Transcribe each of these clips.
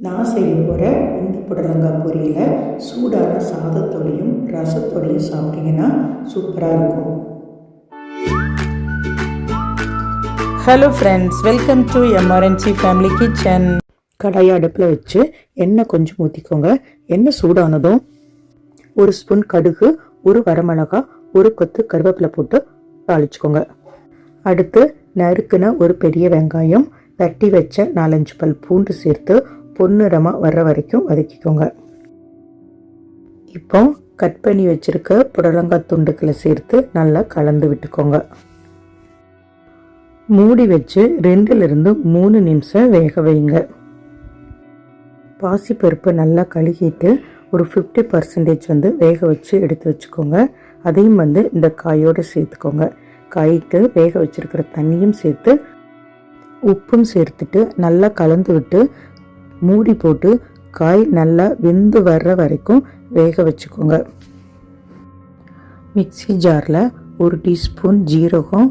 நான் செய்ய போகிற இந்த புடலங்காய் பொரியலை சூடான சாதத்தோடையும் ரசத்தோடையும் சாப்பிட்டீங்கன்னா சூப்பராக இருக்கும். Hello friends welcome to MRNC family kitchen கடாயை அடுப்பில் வச்சு எண்ணெய் கொஞ்சம் ஊற்றிக்கோங்க எண்ணெய் சூடானதும் ஒரு ஸ்பூன் கடுகு ஒரு வரமிளகாய் ஒரு கொத்து கருவேப்பிலை போட்டு தாளிச்சுக்கோங்க. அடுத்து நறுக்குன ஒரு பெரிய வெங்காயம் தட்டி வச்ச நாலஞ்சு பல் பூண்டு சேர்த்து பொன்னிறமாக வர்ற வரைக்கும் வதக்கிக்கோங்க. இப்போ கட் பண்ணி வச்சிருக்க புடலங்காய் துண்டுக்களை சேர்த்து நல்லா கலந்து விட்டுக்கோங்க. மூடி வச்சு ரெண்டுலேருந்து மூணு நிமிஷம் வேக வைங்க. பாசிப்பருப்பு நல்லா கழுகிட்டு ஒரு ஃபிஃப்டி பர்சன்டேஜ் வந்து வேக வச்சு எடுத்து வச்சுக்கோங்க. அதையும் வந்து இந்த காயோடு சேர்த்துக்கோங்க. காய்க்கு வேக வச்சிருக்கிற தண்ணியும் சேர்த்து உப்பும் சேர்த்துட்டு நல்லா கலந்து விட்டு மூடி போட்டு காய் நல்லா வெந்து வர்ற வரைக்கும் வேக வச்சுக்கோங்க. மிக்ஸி ஜாரில் ஒரு டீஸ்பூன் ஜீரகம்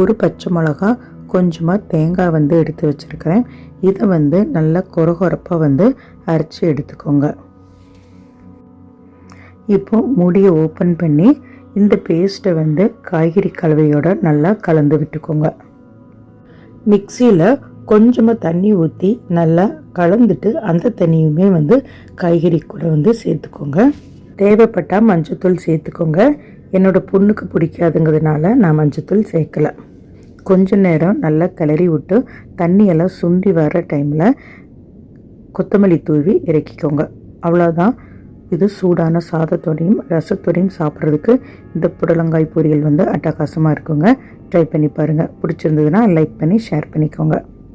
ஒரு பச்சை மிளகா கொஞ்சமாக தேங்காய் வந்து எடுத்து வச்சுருக்கிறேன். இதை வந்து நல்லா கொரகொரப்பாக வந்து அரைச்சி எடுத்துக்கோங்க. இப்போ முடியை ஓப்பன் பண்ணி இந்த பேஸ்ட்டை வந்து காய்கறி கலவையோட நல்லா கலந்து விட்டுக்கோங்க. மிக்சியில் கொஞ்சமாக தண்ணி ஊற்றி நல்லா கலந்துட்டு அந்த தண்ணியுமே வந்து காய்கறி கூட வந்து சேர்த்துக்கோங்க. தேவைப்பட்டால் மஞ்சத்தூள் சேர்த்துக்கோங்க. என்னோடய பொண்ணுக்கு பிடிக்காதுங்கிறதுனால நான் மஞ்சத்தூள் சேர்க்கலை. கொஞ்ச நேரம் நல்லா கிளறி விட்டு தண்ணியெல்லாம் சுண்டி வர டைமில் கொத்தமல்லி தூவி இறக்கிக்கோங்க. அவ்வளோதான் இது சூடான சாதத்தோடையும் ரசத்தோடையும் சாப்பிட்றதுக்கு இந்த புடலங்காய் பொரியல் வந்து அட்டகாசமாக இருக்குங்க. ட்ரை பண்ணி பாருங்கள் பிடிச்சிருந்ததுன்னா லைக் பண்ணி ஷேர் பண்ணிக்கோங்க.